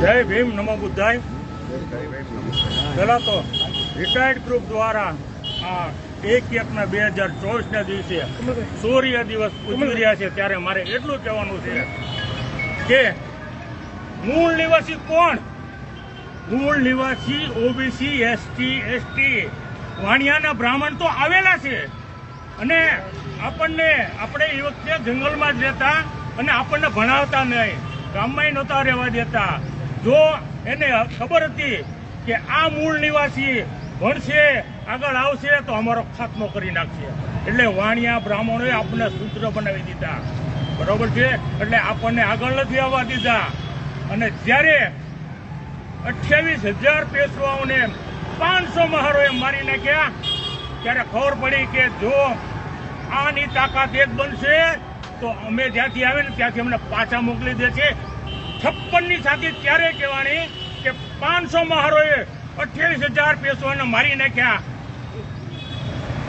જય ભીમ નમો બુદ્ધાય. પહેલા તો રિટાયર્ડ ગ્રુપ દ્વારા આ એક એકના બે હજાર ચોવીસના દિવસે સૂર્ય દિવસ ઉજવી રહ્યા છે ત્યારે મારે એટલું કહેવાનું છે કે મૂળ નિવાસી કોણ? મૂળ નિવાસી ઓબીસી એસટી એસટી વાણિયાના બ્રાહ્મણ તો આવેલા છે. અને આપણને, આપણે એ વખતે જંગલમાં જ રહેતા અને આપણને ભણાવતા નહીં. ગામમાં નહોતા રહેવા દેતા. જો એને ખબર હતી કે આ મૂળ નિવાસી ભણશે, આગળ આવશે, તો અમારો ખાત્મો કરી નાખશે. એટલે વાણિયા બ્રાહ્મણોએ આપણને સૂત્ર બનાવી દીધા. બરોબર છે? એટલે આપણને આગળ નથી આવવા દીધા. અને જ્યારે અઠ્યાવીસ હજાર પેશવાઓને પાંચસો મહારોએ મારી નાખ્યા, ત્યારે ખબર પડી કે જો આની તાકાત એક બનશે તો અમે જ્યાંથી આવે ને ત્યાંથી અમને પાછા મોકલી દે છે. છપ્પનની સાથે ત્યારે કહેવાની કે પાંચસો મહારોએ અઠ્યાવીસ હજાર પેશવાને મારી નાખ્યા.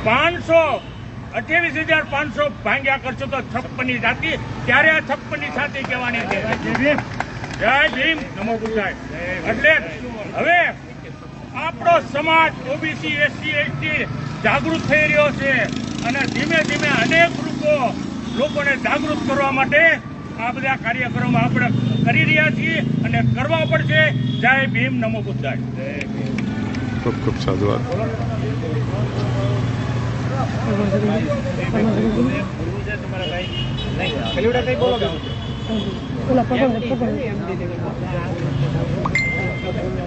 પાંચસો અઠ્યાવીસ હજાર પાંચસો ભાંગ્યા કરશો તો છપ્પનની જાતિ. ત્યારે આ છપ્પનની સાથે કહેવાની છે. જય ભીમ. નમો બુદ્ધાય એટલે હવે આપણો સમાજ ઓબીસી એસસી એસટી જાગૃત થઈ રહ્યો છે. અને ધીમે ધીમે અનેક લોકો લોકોને જાગૃત કરવા માટે આ બધા કાર્યક્રમો આપણે કરી રહ્યા છીએ અને કરવા પડશે જય ભીમ નમો બુદ્ધાય. ખૂબ ખૂબ સાધુવાદ.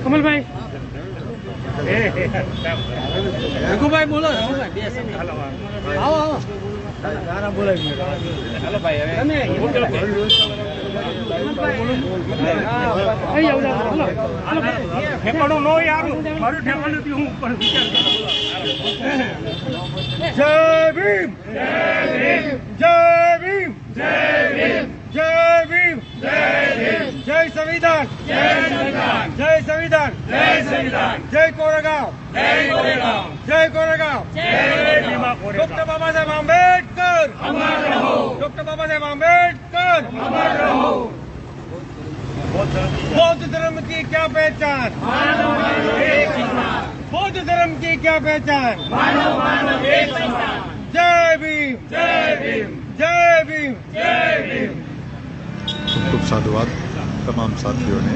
કમલભાઈ. રઘુભાઈ બોલો રઘુભાઈ. આવો આવો જય ભીમ જય ભીમ જય ભીમ જય ભીમ જય ભીમ જય સંવિધાન જય સંવિધાન. જય સંવિધાન. જય સંવિધાન. જય કોરેગાંવ. જય કોરેગાંવ. જય આંબેડકર અમર રહો बौद्ध धर्म की क्या पहचान बौद्ध धर्म की क्या पहचान जय भीम जय भीम जय भीम जय भीम ખૂબ ખૂબ સાધુવાદ તમામ સાથીઓને